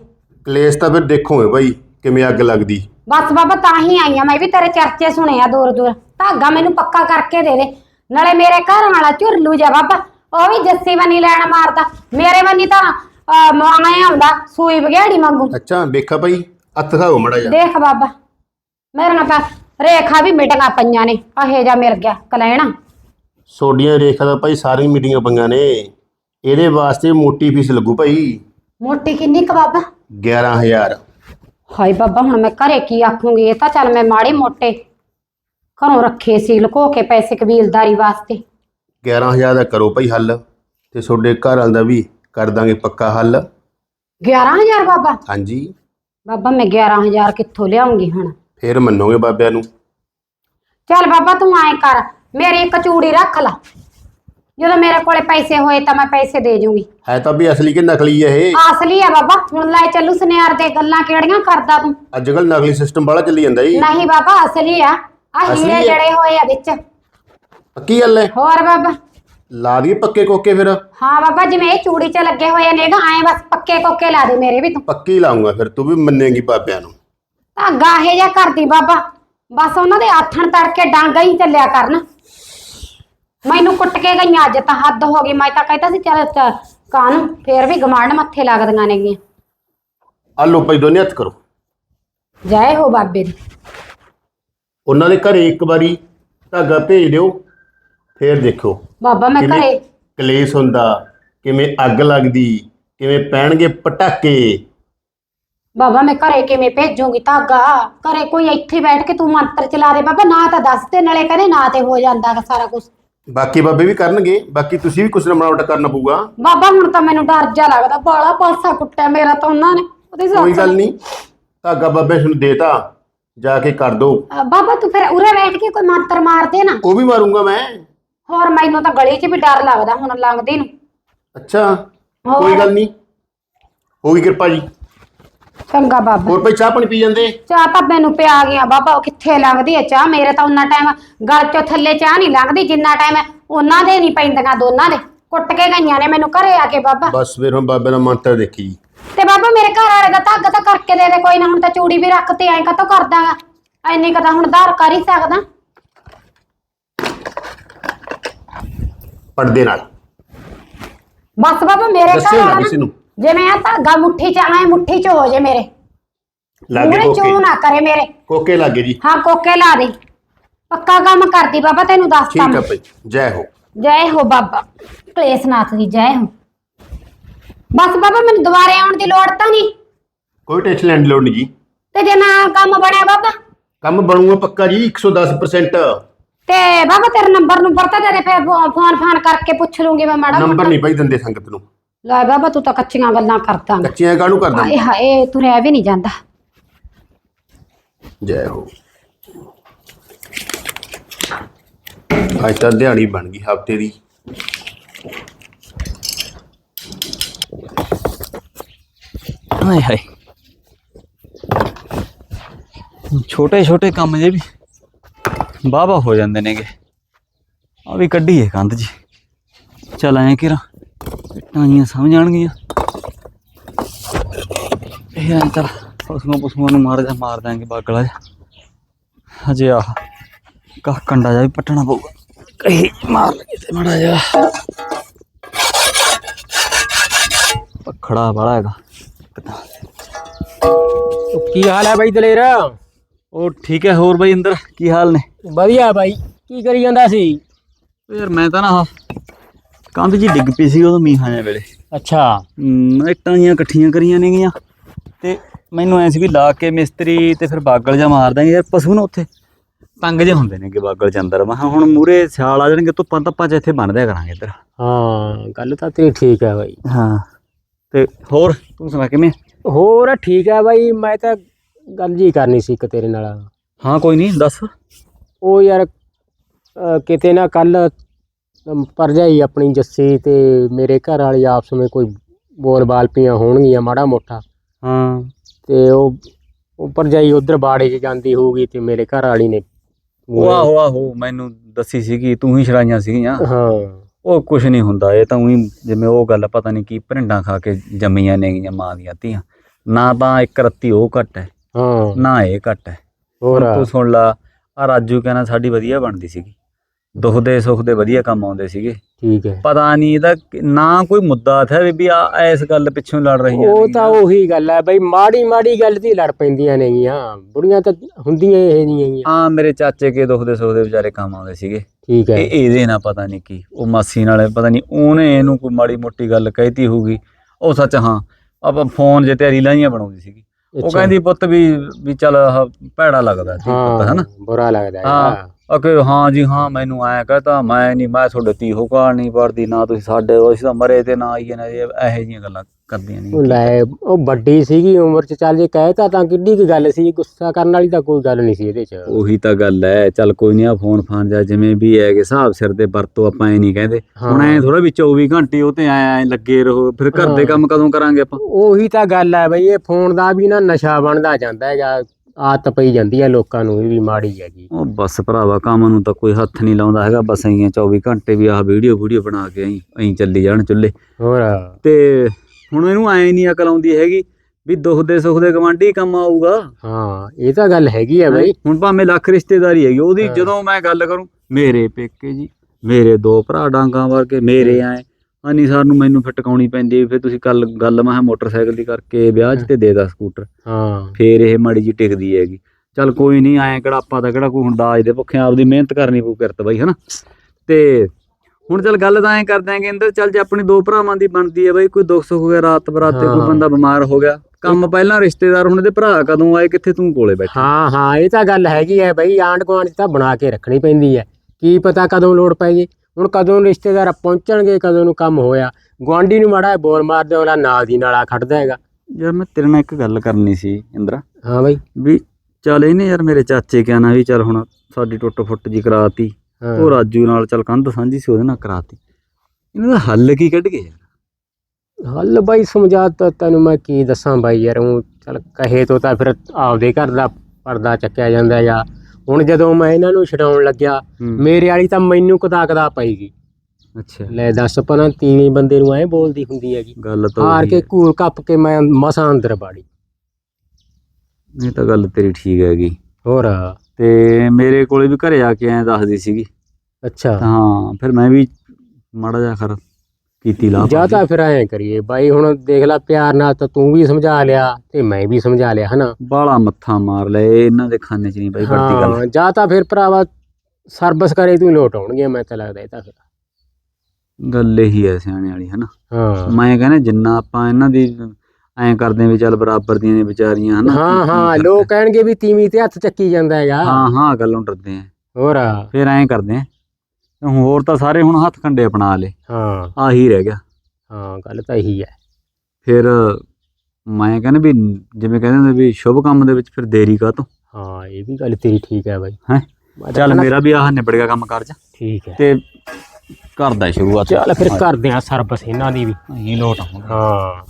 ਕਲੇਸ਼ ਤਾਂ ਫਿਰ ਦੇਖੋਗੇ ਭਾਈ ਕਿਵੇਂ ਅੱਗ ਲੱਗਦੀ। ਬਸ ਬਾਬਾ ਤਾਂ ਹੀ ਆਈ ਆ ਮੈਂ ਵੀ ਤੇਰੇ ਚਰਚੇ ਸੁਣੇ ਆ ਦੂਰ ਦੂਰ। ਧਾਗਾ ਮੈਨੂੰ ਪੱਕਾ ਕਰਕੇ ਦੇ ਦੇ। ਨਾਲੇ ਮੇਰੇ ਘਰ ਵਾਲਾ ਝੁਰਲੂ ਜਾ ਬਾਬਾ ਉਹ ਵੀ ਜੱਸੀ ਬਣੀ ਲੈਣ ਮਾਰਦਾ। ਮੇਰੇ ਬੰਨੀ ਤਾਂ ਮੈਂ ਆਉਂਦਾ ਸੂਈ ਬਗਿਆੜੀ ਮੰਗੂ ਅੱਛਾ ਵੇਖਾ ਭਾਈ ਹੱਥ ਖਾਓ ਮੜਾ ਜਾ ਦੇਖ ਬਾਬਾ ਮੇਰੇ ਨਾਲ ਤਾਂ ਰੇਖਾ ਵੀ ਮਿਟੀਆਂ ਪਈਆਂ ਨੇ ਆਹੇ ਜਾ ਮਿਲ ਗਿਆ ਕਲੈਣਾ। ਸੋਡੀਆਂ ਰੇਖਾ ਦਾ ਭਾਈ ਸਾਰੀਆਂ ਮੀਟਿੰਗਾਂ ਪਈਆਂ ਨੇ। ਇਹਦੇ ਵਾਸਤੇ ਮੋਟੀ ਫੀਸ ਲੱਗੂ ਭਾਈ। ਮੋਟੀ ਕਿੰਨੀ ਕ ਬਾਬਾ? 11000 ਹਾਏ ਬਾਬਾ ਹੁਣ ਮੈਂ ਘਰੇ ਕੀ ਆਖੂੰਗੀ? ਇਹ ਤਾਂ ਚੱਲ ਮੈਂ ਮਾੜੇ ਮੋਟੇ ਘਰੋਂ ਰੱਖੇ ਸੀ ਲੁਕੋ ਕੇ ਪੈਸੇ ਕਬੀਲਦਾਰੀ ਵਾਸਤੇ। 11000 ਦਾ ਕਰੋ ਭਾਈ ਹੱਲ ਤੇ ਤੁਹਾਡੇ ਘਰ ਵਾਲ ਦਾ ਵੀ ਕਰ ਦਾਂਗੇ ਪੱਕਾ ਹੱਲ। 11000 ਬਾਬਾ? ਹਾਂਜੀ। ਬਾਬਾ ਮੈਂ 11000 ਕਿੱਥੋਂ ਲਿਆਉਂਗੀ ਹੁਣ? ਫੇਰ ਮੰਨੋਗੇ ਬਾਬਿਆਂ ਨੂੰ। ਚੱਲ ਬਾਬਾ ਤੂੰ ਐਂ ਕਰ। ਮੇਰੀ ਇੱਕ ਚੂੜੀ ਰੱਖ ਲਾ। ਜਦੋਂ ਮੇਰੇ ਕੋਲੇ ਪੈਸੇ ਹੋਏ ਤਾਂ ਮੈਂ ਪੈਸੇ ਦੇ ਜੂੰਗੀ। ਹੈ ਤਾਂ ਵੀ ਅਸਲੀ ਕਿ ਨਕਲੀ ਹੈ ਇਹ? ਅਸਲੀ ਆ ਬਾਬਾ ਹੁਣ ਲੈ ਚੱਲੂ ਸੁਨਿਆਰ ਦੇ ਗੱਲਾਂ ਕਿਹੜੀਆਂ ਕਰਦਾ ਤੂੰ? ਅੱਜ ਕੱਲ ਨਕਲੀ ਸਿਸਟਮ ਬੜਾ ਚੱਲੀ ਜਾਂਦਾ ਜੀ। ਨਹੀਂ ਬਾਬਾ ਅਸਲੀ ਆ। ਆ ਅਸਲੀ ਹੀਰੇ ਆ? ਜੜੇ ਹੋਏ ਆ ਵਿੱਚ। ਪੱਕੀ ਗੱਲ ਹੈ? ਹੋਰ ਬਾਬਾ? ਲਾ ਦਈਏ ਪੱਕੇ ਕੋਕੇ ਫਿਰ। ਹਾਂ ਬਾਬਾ ਜਿਵੇਂ ਇਹ ਚੂੜੀ 'ਚ ਲੱਗੇ ਹੋਏ ਨੇ ਗਾ ਐਂ ਬਸ ਪੱਕੇ ਕੋਕੇ ਲਾ ਦੇ ਮੇਰੇ ਵੀ ਤੂੰ। ਪੱਕੀ ਲਾਉਂਗਾ ਫਿਰ ਤੂੰ ਵੀ ਮੰਨੇਗੀ ਬਾਬਿਆਂ ਨੂੰ। ਧਾਗਾ ਇਹ ਜਿਹਾ ਕਰਦੀ ਬਾਬਾ। ਬਸ ਉਹਨਾਂ ਦੇ ਆਥਣ ਤੜਕੇ ਡਾਂਗਾ ਹੀ ਚੱਲਿਆ ਕਰਨ। ਮੈਨੂੰ ਕੁੱਟ ਕੇ ਗਈਆਂ ਅੱਜ ਤਾਂ ਹੱਦ ਹੋ ਗਈ। ਮੈਂ ਤਾਂ ਕਹਿੰਦਾ ਸੀ ਚੱਲ ਕਾਹਨੂੰ? ਫੇਰ ਵੀ ਗਮਾਂਡ ਮੱਥੇ ਲੱਗਦੀਆਂ ਨੇਗੀਆਂ। ਆ ਲੋ ਭਾਈ ਦੋਨੇ ਹੱਥ ਕਰੋ। ਜੈ ਹੋ ਬਾਬੇ ਦੀ। ਉਹਨਾਂ ਦੇ ਘਰੇ ਇੱਕ ਵਾਰੀ ਧਾਗਾ ਭੇਜ ਦਿਓ ਫੇਰ ਦੇਖੋ ਬਾਬਾ ਮੈਂ ਕਿਵੇਂ ਘਰੇ ਕਲੇਸ਼ ਹੁੰਦਾ ਕਿਵੇਂ ਅੱਗ ਲੱਗਦੀ ਕਿਵੇਂ ਪੈਣਗੇ ਪਟਾਕੇ। ਬਾਬਾ ਮੈਂ ਘਰੇ ਕਿਵੇਂ ਭੇਜੂਗੀ ਧਾਗਾ? ਘਰੇ ਕੋਈ ਇੱਥੇ ਬੈਠ ਕੇ ਤੂੰ ਮੰਤਰ ਚਲਾ ਦੇ। ਬਾਬਾ ਨਾ ਤਾਂ ਦੱਸ ਤੇ ਨਾਲੇ ਕਹਿੰਦੇ ਨਾ ਤੇ ਹੋ ਜਾਂਦਾ ਗਾ ਸਾਰਾ ਕੁਝ ਬਾਕੀ ਬਾਬੇ ਵੀ ਕਰਨਗੇ ਬਾਕੀ ਤੁਸੀਂ ਵੀ ਕੁਛ ਨਾ ਬਣਾਵਟ ਕਰਨਾ ਪਊਗਾ। ਬਾਬਾ ਹੁਣ ਤਾਂ ਮੈਨੂੰ ਡਰ ਜਾ ਲੱਗਦਾ ਬਾਲਾ ਪਾਸਾ ਕੁੱਟਿਆ ਮੇਰਾ ਤਾਂ ਉਹਨਾਂ ਨੇ ਉਹਦੀ ਕੋਈ ਗੱਲ ਨਹੀਂ ਧਾਗਾ ਬਾਬੇ ਤੁਹਾਨੂੰ ਦੇਤਾ ਜਾ ਕੇ ਕਰ ਦੋ। ਬਾਬਾ ਤੂੰ ਫਿਰ ਉਰੇ ਬੈਠ ਕੇ ਕੋਈ ਮੰਤਰ ਮਾਰ ਦੇ ਨਾ। ਉਹ ਵੀ ਮਾਰੂੰਗਾ ਮੈਂ। ਹੋਰ ਮੈਨੂੰ ਤਾਂ ਗਲੀ 'ਚ ਵੀ ਡਰ ਲੱਗਦਾ ਹੁਣ ਲੰਘਦੀ ਨੂੰ। ਅੱਛਾ ਹੋਰ? ਕੋਈ ਗੱਲ ਨਹੀਂ ਹੋਗੀ ਕਿਰਪਾ ਜੀ। ਚੰਗਾ ਬਾਬਾ। ਹੋਰ ਭਾਈ ਚਾਹ ਪਾਣੀ ਪੀ ਜਾਂਦੇ? ਚਾਹ ਤਾਂ ਮੈਨੂੰ ਪਿਆ ਗਿਆ ਬਾਬਾ ਉਹ ਕਿੱਥੇ ਲੰਘਦੀ ਹੈ ਚਾਹ? ਮੇਰੇ ਤਾਂ ਉਹਨਾਂ ਟਾਈਮ ਗਲ ਚੋਂ ਥੱਲੇ ਚਾਹ ਨਹੀਂ ਲੰਘਦੀ ਜਿੰਨਾ ਟਾਈਮ ਉਹਨਾਂ ਦੇ ਨਹੀਂ ਪੈਂਦੀਆਂ ਦੋਨਾਂ ਦੇ। ਕੁੱਟ ਕੇ ਗਈਆਂ ਨੇ ਮੈਨੂੰ ਘਰੇ ਆ ਕੇ ਬਾਬਾ। ਬਸ ਫਿਰ ਹੁਣ ਬਾਬੇ ਦਾ ਮੰਤਰ ਦੇਖੀ। ਜੀ ਤੇ ਬਾਬਾ ਮੇਰੇ ਘਰ ਵਾਲੇ ਦਾ ਧਾਗਾ ਤਾਂ ਕਰਕੇ ਦੇ ਦੇ ਕੋਈ ਨਾ ਹੁਣ ਤਾਂ ਚੂੜੀ ਵੀ ਰੱਖ ਤੇ ਐਂ ਕਾਤੋਂ ਕਰਦਾਗਾ ਐਨੀ ਕਦਾ ਹੁਣ ਧਾਰ ਕਰ ਹੀ ਸਕਦਾ। ਪਰਦੇ ਨਾਲ। ਬਸ ਬਾਬਾ ਮੇਰੇ ਦੱਸਿਓ ਘਰ ਨਾ ਵਾਲਾ ਕਿਸੇ ਨੂੰ। ਜਿਵੇਂ ਆ ਧਾਗਾ ਮੁੱਠੀ 'ਚ ਐ ਮੁੱਠੀ 'ਚ ਹੋ ਜੇ ਮੇਰੇ। ਲਾਗੇ ਚੂ ਕੋਕੇ। ਨਾ ਕਰੇ ਮੇਰੇ। ਕੋਕੇ ਲਾਗੇ ਜੀ। ਹਾਂ ਕੋਕੇ ਲਾ ਦੇ। ਪੱਕਾ ਕੰਮ ਕਰਦੀ ਬਾਬਾ ਤੈਨੂੰ ਦੱਸਤਾ ਠੀਕ ਆ ਭਾਈ। ਜੈ ਹੋ। ਜੈ ਹੋ ਬਾਬਾ। ਕਲੇਸ਼ਨਾਥ ਦੀ ਜੈ ਹੋ। ਬਸ ਬਾਬਾ ਮੈਨੂੰ ਦੁਬਾਰੇ ਆਉਣ ਦੀ ਲੋੜ ਤਾਂ ਨਹੀਂ। ਕੋਈ ਟੈਨਸ਼ਨ ਲੈਣ ਦੀ ਲੋੜ ਨਹੀਂ ਜੀ। ਤੇ ਜੇ ਨਾ ਕੰਮ ਬਣਿਆ ਬਾਬਾ? ਕੰਮ ਬਣੂਗਾ ਪੱਕਾ ਜੀ 110% ਤੇ ਬਾਬਾ ਤੇਰਾ ਨੰਬਰ ਨੂੰ ਪੜਤਾ ਤੇਰੇ ਫੇਰ ਫੋਨ ਫਾਨ ਕਰਕੇ ਪੁੱਛ ਲੂੰਗੀ ਮੈਂ ਮਾੜਾ ਨੰਬਰ ਮੋਟਾ। ਨਹੀਂ ਭਾਈ ਦਿੰਦੇ ਸੰਗਤ ਨੂੰ। ਲੈ ਬਾਬਾ ਤੂੰ ਤਾਂ ਕੱਚੀਆਂ ਗੱਲਾਂ ਕਰਦਾ। ਕੱਚੀਆਂ ਕਾਹਨੂੰ ਕਰਦਾ? ਹਾਏ ਹਾਏ ਤੁਰਿਆ ਵੀ ਨਹੀਂ ਜਾਂਦਾ। ਜੈ ਹੋ। ਅੱਜ ਤਾਂ ਦਿਹਾੜੀ ਬਣ ਗਈ ਹਫ਼ਤੇ ਦੀ। ਹਾਏ ਹਾਏ। ਛੋਟੇ ਛੋਟੇ ਕੰਮ ਜੇ ਵੀ ਵਾਹਵਾ ਹੋ ਜਾਂਦੇ ਨੇਗੇ। ਆ ਵੀ ਕੱਢੀ ਹੈ ਕੰਧ ਜੀ। ਚਲ ਐਂ ਕਿਰਾ। ਟਾਈਆਂ ਸਮਝ ਆਣਗੀਆਂ ਇਹ ਐਂ ਚਲ ਪਸ਼ੂਆਂ ਪਸ਼ੂਆਂ ਨੂੰ ਮਾਰ ਜਾ ਮਾਰ ਦਾਂਗੇ ਬਾਗਲਾ ਜਾ ਹਜੇ ਆਹ ਕਾ ਕੰਡਾ ਜਾ ਵੀ ਪੱਟਣਾ ਪਊਗਾ। ਕਹੀ ਮਾਰ ਲਗੇ ਤੇ ਮੜਾ ਜਾ ਪਖੜਾ ਵਾਲਾ ਹੈਗਾ। ਕੀ ਹਾਲ ਹੈ ਬਾਈ ਦਲੇਰ? ਉਹ ਠੀਕ ਹੈ ਹੋਰ ਬਈ ਅੰਦਰ ਕੀ ਹਾਲ ਨੇ? ਵਧੀਆ ਬਾਈ। ਕੀ ਕਰੀ ਜਾਂਦਾ ਸੀ? ਯਾਰ ਮੈਂ ਤਾਂ ਨਾ ਕੰਧ ਜੀ ਡਿੱਗ ਪਈ ਸੀ ਉਦੋਂ ਮੀਂਹਾਂ ਦੇ ਵੇਲੇ। ਅੱਛਾ। ਇੱਟਾਂ ਜੀਆਂ ਇਕੱਠੀਆਂ ਕਰੀਆਂ ਨੇਗੀਆਂ। ਤੇ ਮੈਨੂੰ ਐ ਸੀ ਵੀ ਲਾ ਕੇ ਮਿਸਤਰੀ ਤੇ ਫਿਰ ਬਾਗਲ ਜਾ ਮਾਰ ਦਾਂਗੇ ਯਾਰ ਪਸ਼ੂ ਨਾ ਉੱਥੇ। ਤੰਗ ਜੇ ਹੁੰਦੇ ਨੇਗੇ ਬਾਗਲ ਚ ਅੰਦਰ। ਮੈਂ ਕਿਹਾ ਹੁਣ ਮੂਰੇ ਸਿਆਲ ਆ ਜਾਣਗੇ ਧੁੱਪਾਂ ਧੱਪਾਂ ਚ ਇੱਥੇ ਬੰਨਦਿਆ ਕਰਾਂਗੇ ਇੱਧਰ। ਹਾਂ ਗੱਲ ਤਾਂ ਤੇਰੀ ਠੀਕ ਹੈ ਬਾਈ। ਹਾਂ ਤੇ ਹੋਰ ਤੂੰ ਸੁਣਾ ਕਿਵੇਂ? ਹੋਰ ਠੀਕ ਹੈ ਬਾਈ ਮੈਂ ਤਾਂ ਗੱਲ ਜੀ ਕਰਨੀ ਸੀ ਇੱਕ ਤੇਰੇ ਨਾਲ। ਹਾਂ ਕੋਈ ਨਹੀਂ ਦੱਸ। ਉਹ ਯਾਰ ਕਿਤੇ ਨਾ ਕੱਲ ਪਰਜਾਈ ਆਪਣੀ ਜੱਸੀ ਤੇ ਮੇਰੇ ਘਰ ਵਾਲੀ ਆਪਸ ਵਿੱਚ ਕੋਈ ਬੋਲ ਬਾਲ ਪੀਆਂ ਹੋਣਗੀਆਂ ਮਾੜਾ ਮੋਟਾ। ਹਾਂ। ਤੇ ਉਹ ਉਹ ਪਰਜਾਈ ਉਧਰ ਬਾੜੇ 'ਚ ਜਾਂਦੀ ਹੋਊਗੀ ਤੇ ਮੇਰੇ ਘਰ ਵਾਲੀ ਨੇ ਉਹ ਆਹੋ ਆਹੋ ਮੈਨੂੰ ਦੱਸੀ ਸੀਗੀ ਤੂੰ ਹੀ ਛੜਾਈਆਂ ਸੀਗੀਆਂ। ਹਾਂ। ਉਹ ਕੁਝ ਨਹੀਂ ਹੁੰਦਾ ਇਹ ਤਾਂ ਉਹੀ ਜਿਵੇਂ ਉਹ ਗੱਲ ਪਤਾ ਨਹੀਂ ਕੀ ਭਰਿੰਡਾਂ ਖਾ ਕੇ ਜੰਮੀਆਂ ਨੇਗੀਆਂ ਮਾਂ ਦੀਆਂ ਧੀਆਂ। ਨਾ ਤਾਂ ਇੱਕ ਰੱਤੀ ਉਹ ਘੱਟ ਹੈ ਹਾਂ। ਨਾ ਇਹ ਘੱਟ ਹੈ। ਹੋਰ ਤੂੰ ਸੁਣ ਲਾ ਆ ਰਾਜੂ ਕਹਿੰਦਾ ਸਾਡੀ ਵਧੀਆ ਬਣਦੀ ਸੀਗੀ। ਦੁੱਖ ਦੇ ਸੁੱਖ ਦੇ ਵਧੀਆ ਕੰਮ ਆਉਂਦੇ ਸੀਗੇ। ਠੀਕ ਹੈ। ਪਤਾ ਨਹੀਂ ਇਹਦਾ ਨਾ ਕੋਈ ਮੁੱਦਾ ਥਾ ਵੀ ਆ ਇਸ ਗੱਲ ਪਿੱਛੋਂ ਲੜ ਰਹੀਆਂ ਉਹ ਤਾਂ। ਉਹੀ ਗੱਲ ਹੈ ਬਈ ਮਾੜੀ ਮਾੜੀ ਗੱਲ ਤੇ ਹੀ ਲੜ ਪੈਂਦੀਆਂ ਨੇਗੀਆਂ। ਬੁੜੀਆਂ ਤਾਂ ਹੁੰਦੀਆਂ ਇਹ ਨਹੀਂ ਹੈਗੀਆਂ ਹਾਂ ਮੇਰੇ ਚਾਚੇ ਕੇ ਦੁੱਖ ਦੇ ਸੁੱਖ ਦੇ ਵਿਚਾਰੇ ਕੰਮ ਆਉਂਦੇ ਸੀਗੇ। ਠੀਕ ਹੈ। ਇਹ ਇਹਦੇ ਨਾਲ ਪਤਾ ਨਹੀਂ ਕੀ ਉਹ ਮਾਸੀ ਨਾਲ ਪਤਾ ਨਹੀਂ ਉਹਨੇ ਇਹਨੂੰ ਕੋਈ ਮਾੜੀ ਮੋਟੀ ਗੱਲ ਕਹਿਤੀ ਹੋਊਗੀ। ਉਹ ਸੱਚ ਹਾਂ ਆਪਾਂ ਫੋਨ ਜੇ ਤੇ ਰੀਲਾਂ ਬਣਾਉਂਦੀ ਸੀਗੀ। ਉਹ। ਕਹਿੰਦੀ ਪੁੱਤ ਵੀ ਵੀ ਚੱਲ ਭੈੜਾ ਲੱਗਦਾ ਪੁੱਤ ਹਾਂ ਹਨਾ? ਬੁਰਾ ਲੱਗਦਾ ਹੈ ਹਾਂ। ਅਕੇ ਹਾਂ ਜੀ ਹਾਂ ਮੈਨੂੰ ਐ ਕਹਤਾ ਮੈਂ ਨਹੀਂ ਮੈਂ ਤੁਹਾਡੇ ਤੀ ਹੋਕਾ ਨਹੀਂ ਪੜਦੀ ਨਾ ਤੁਸੀਂ ਸਾਡੇ ਅਸੀਂ ਤਾਂ ਮਰੇ ਤੇ ਨਾ ਆਈਏ ਨਾ ਇਹੋ ਜਿਹੀਆਂ ਗੱਲਾਂ ਕਰਦੀਆਂ ਉਹ ਨਹੀਂ ਲੈ ਉਹ ਵੱਡੀ ਸੀਗੀ ਉਮਰ ਚ ਚੱਲ ਜੇ ਕਹਿਤਾ ਤਾਂ ਕਿੱਡੀ ਕੀ ਗੱਲ ਸੀ ਗੁੱਸਾ ਕਰਨ ਵਾਲੀ ਤਾਂ ਕੋਈ ਗੱਲ ਨਹੀਂ ਸੀ ਇਹਦੇ ਚ। ਉਹੀ ਤਾਂ ਗੱਲ ਐ ਚੱਲ ਕੋਈ ਨਹੀਂ ਆ ਫੋਨ ਫਾਨ ਜਾਂ ਜਿਵੇਂ ਵੀ ਹੈ ਕਿ ਹਿਸਾਬ ਸਿਰ ਦੇ ਵਰਤੋ ਆਪਾਂ ਐ ਨਹੀਂ ਕਹਿੰਦੇ। ਹੁਣ ਐ ਥੋੜਾ ਵੀ 24 ਘੰਟੇ ਉਹ ਤੇ ਐ ਐ ਲੱਗੇ ਰਹੋ ਫਿਰ ਘਰ ਦੇ। ਕੰਮ ਕਦੋਂ ਕਰਾਂਗੇ ਆਪਾਂ? ਉਹੀ ਤਾਂ ਗੱਲ ਹੈ ਬਈ ਇਹ ਫੋਨ ਦਾ ਵੀ ਨਾ ਨਸ਼ਾ ਬਣਦਾ ਜਾਂਦਾ ਹੈਗਾ। ਆਦਤ ਪਈ ਜਾਂਦੀ ਹੈ ਲੋਕਾਂ ਨੂੰ ਇਹ ਵੀ ਮਾੜੀ ਹੈਗੀ। ਉਹ ਬਸ ਭਰਾਵਾ ਕੰਮ ਨੂੰ ਤਾਂ ਕੋਈ ਹੱਥ ਨਹੀਂ ਲਾਉਂਦਾ ਹੈਗਾ। ਬਸ ਐਂ 24 ਘੰਟੇ ਵੀ ਆਹ ਵੀਡੀਓ ਵੀਡੀਓ ਬਣਾ ਕੇ ਐਂ ਐਂ ਚੱਲੀ ਜਾਣ ਚੁੱਲੇ ਹੋਰ। ਤੇ ਹੁਣ ਇਹਨੂੰ ਐ ਨਹੀਂ ਅਕਲ ਆਉਂਦੀ ਹੈਗੀ ਵੀ ਦੁੱਖ ਦੇ ਸੁੱਖ ਦੇ ਗਵਾਂਢੀ ਕੰਮ ਆਊਗਾ। ਹਾਂ ਇਹ ਤਾਂ ਗੱਲ ਹੈਗੀ ਹੈ ਬਈ। ਹੁਣ ਭਾਵੇਂ ਲੱਖ ਰਿਸ਼ਤੇਦਾਰੀ ਹੈਗੀ ਉਹਦੀ। ਜਦੋਂ ਮੈਂ ਗੱਲ ਕਰੂੰ ਮੇਰੇ ਪੇਕੇ ਜੀ ਮੇਰੇ ਦੋ ਭਰਾ ਡਾਂਗਾ ਵਰਗੇ ਮੇਰੇ ਆਏ ਅਨੀ ਸਰ ਨੂੰ ਮੈਨੂੰ ਫਟਕਾਉਣੀ ਪੈਂਦੀ ਫਿਰ ਤੁਸੀਂ ਕੱਲ ਗੱਲ ਮੈਂ ਕਿਹਾ ਮੋਟਰਸਾਈਕਲ ਦੀ ਕਰਕੇ ਵਿਆਹ 'ਚ ਤੇ ਦੇ ਦਾ ਸਕੂਟਰ। ਹਾਂ। ਫੇਰ ਇਹ ਮਾੜੀ ਜੀ ਟਿਕਦੀ ਹੈਗੀ। ਚੱਲ ਕੋਈ ਨਹੀਂ ਐਂ ਕਿਹੜਾ ਆਪਾਂ ਤਾਂ ਕਿਹੜਾ ਕੋਈ ਹੁਣ ਦਾਜ ਦੇ ਭੁੱਖੇ ਆਪਦੀ ਮਿਹਨਤ ਕਰਨੀ ਪਊ ਕਿਰਤ ਬਾਈ ਹਨਾ? ਤੇ ਹੁਣ ਚੱਲ ਗੱਲ ਤਾਂ ਐਂ ਕਰ ਦਿਆਂਗੇ ਇੰਦਰ ਚੱਲ ਜੇ ਆਪਣੀ ਦੋ ਭਰਾਵਾਂ ਦੀ ਬਣਦੀ ਹੈ ਬਾਈ ਕੋਈ ਦੁੱਖ ਸੁੱਖ ਹੋ ਗਿਆ ਰਾਤ ਬਰਾਤੇ ਕੋਈ। ਬੰਦਾ ਬਿਮਾਰ ਹੋ ਗਿਆ ਕੰਮ ਪਹਿਲਾਂ ਰਿਸ਼ਤੇਦਾਰ ਹੁਣ ਇਹਦੇ ਭਰਾ ਕਦੋਂ ਆਏ ਕਿੱਥੇ ਤੂੰ ਕੋਲੇ ਬੈਠਾ? ਹਾਂ ਹਾਂ ਇਹ ਤਾਂ ਗੱਲ ਹੈਗੀ ਹੈ ਬਈ ਆਂਢ ਗੁਆਂਢ ਤਾਂ ਬਣਾ ਕੇ ਰੱਖਣੀ ਪੈਂਦੀ ਹੈ ਕੀ ਪਤਾ ਕਦੋਂ ਲੋੜ ਪੈ ਜੇ। ਹੁਣ ਕਦੋਂ ਰਿਸ਼ਤੇਦਾਰ ਪਹੁੰਚਣਗੇ ਕਦੋਂ ਨੂੰ ਕੰਮ ਹੋਇਆ? ਗੁਆਂਢੀ ਨੂੰ ਮਾੜਾ ਬੋਲ ਮਾਰਦੇ ਉਹਲਾ ਨਾਲ ਦੀ ਨਾਲ ਆ ਖੜਦਾ ਹੈਗਾ। ਯਾਰ ਮੈਂ ਤੇਰੇ ਨਾਲ ਇੱਕ ਗੱਲ ਕਰਨੀ ਸੀ ਇੰਦਰਾ। ਹਾਂ ਬਈ। ਵੀ ਚੱਲ ਇਹਨੇ ਯਾਰ ਮੇਰੇ ਚਾਚੇ ਕਿਹਾ ਨਾ ਵੀ ਚੱਲ ਹੁਣ ਸਾਡੀ ਟੁੱਟ ਫੁੱਟ ਜੀ ਕਰਾਤੀ। ਉਹ ਰਾਜੂ ਨਾਲ ਚੱਲ ਕੰਧ ਸਾਂਝੀ ਸੀ ਉਹਦੇ ਨਾਲ ਕਰਾਤੀ। ਇਹਨਾਂ ਦਾ ਹੱਲ ਕੀ ਕੱਢ ਗਏ ਯਾਰ? ਹੱਲ ਬਾਈ ਸਮਝਾ ਤਾ ਤੈਨੂੰ ਮੈਂ ਕੀ ਦੱਸਾਂ ਬਾਈ ਯਾਰ ਉਹ ਚਲ ਕਹੇ ਤੋਂ ਤਾਂ ਫਿਰ ਆਪਦੇ ਘਰ ਦਾ ਪਰਦਾ ਚੱਕਿਆ ਜਾਂਦਾ ਹੈਗਾ ਹੁਣ ਜਦੋਂ ਮੈਂ ਇਹਨਾਂ ਨੂੰ ਛਡਾਉਣ ਲੱਗਿਆ ਮੇਰੇ ਵਾਲੀ ਤਾਂ ਮੈਨੂੰ ਕਦਾ ਕਦਾ ਪਈਗੀ। ਅੱਛਾ। ਲੈ ਦੱਸ ਪਰਾਂ ਤੀਵੀਂ ਬੰਦੇ ਨੂੰ ਐ ਬੋਲਦੀ ਹੁੰਦੀ ਹੈਗੀ। ਗੱਲ ਤਾਂ ਹਾਰ ਉਹੀ ਕੇ ਹੈ। ਘੂਰ ਕੱਪ ਕੇ ਮੈਂ ਮਸਾਂ ਅੰਦਰ ਬਾੜੀ ਇਹ ਤਾਂ ਗੱਲ ਤੇਰੀ ਠੀਕ ਹੈਗੀ। ਹੋਰ? ਤੇ ਮੇਰੇ ਕੋਲੇ ਵੀ ਘਰੇ ਆ ਕੇ ਐਂ ਦੱਸਦੀ ਸੀਗੀ। ਅੱਛਾ। ਹਾਂ ਫਿਰ ਮੈਂ ਵੀ ਮਾੜਾ ਜਿਹਾ ਖਰ ਕੀਤੀ ਲਾ ਜਾਂ ਤਾਂ ਫਿਰ ਐਂ ਕਰੀਏ ਬਾਈ ਹੁਣ ਦੇਖ ਲੈ ਪਿਆਰ ਨਾਲ ਤਾਂ ਤੂੰ ਵੀ ਸਮਝਾ ਲਿਆ ਤੇ ਮੈਂ ਵੀ ਸਮਝਾ ਲਿਆ ਹਨਾ? ਬਾਲਾ ਮੱਥਾ ਮਾਰ ਲੈ ਇਹ ਇਹਨਾਂ ਦੇ ਖਾਨੇ 'ਚ ਨਹੀਂ ਬਾਈ ਵਰਤੀ ਗੱਲ। ਹਾਂ ਜਾਂ ਤਾਂ ਫਿਰ ਭਰਾਵਾ ਸਰਵਿਸ ਕਰੇ ਤੂੰ ਲੋਟ ਆਉਣਗੇ ਮੈਂ ਤਾਂ ਲੱਗਦਾ ਇਹ ਤਾਂ ਫਿਰ। ਗੱਲ ਇਹੀ ਹੈ ਸਿਆਣੇ ਵਾਲੀ ਹਨਾ? ਹਾਂ। ਮੈਂ ਕਹਿੰਦਾ ਜਿੰਨਾ ਆਪਾਂ ਇਹਨਾਂ ਦੀ ਐਂ ਕਰਦੇ ਵੀ ਚੱਲ ਬਰਾਬਰ ਦੀਆਂ ਨੇ ਵਿਚਾਰੀਆਂ ਹਨਾ? ਹਾਂ ਹਾਂ ਲੋਕ ਕਹਿਣਗੇ ਵੀ ਤੀਵੀਂ ਤੇ ਹੱਥ ਚੱਕੀ ਜਾਂਦਾ ਹੈਗਾ। ਹਾਂ ਹਾਂ ਗੱਲੋਂ ਡਰਦੇ ਆ। ਹੋਰ। ਫਿਰ ਐਂ ਕਰਦੇ ਆ ਹੋਰ ਤਾਂ ਸਾਰੇ ਹੁਣ ਹੱਥ ਕੰਡੇ ਅਪਣਾ ਲੇ ਹਾਂ। ਆਹੀ ਰਹਿ ਗਿਆ। ਹਾਂ ਗੱਲ ਤਾਂ ਇਹੀ ਹੈ। ਫਿਰ ਮੈਂ ਕਹਿੰਦਾ ਵੀ ਜਿਵੇਂ ਕਹਿੰਦੇ ਹੁੰਦੇ ਵੀ ਸ਼ੁਭ ਕੰਮ ਦੇ ਵਿੱਚ ਫਿਰ ਦੇਰੀ ਕਾਹਤੋਂ ਹਾਂ ਇਹ ਵੀ ਗੱਲ ਤੇਰੀ ਠੀਕ ਹੈ ਬਾਈ। ਹੈਂ? ਤਾਂ ਚੱਲ ਮੇਰਾ ਵੀ ਆਹ ਨਿਬੜ ਗਿਆ ਕੰਮ ਕਾਰਜ। ਠੀਕ ਹੈ। ਤੇ ਕਰਦਾ ਸ਼ੁਰੂਆਤ। ਚੱਲ ਫਿਰ ਕਰਦੇ ਆ ਸਰਵਿਸ ਇਹਨਾਂ ਦੀ ਵੀ। ਅਸੀਂ ਲੋਟ ਹਾਂ।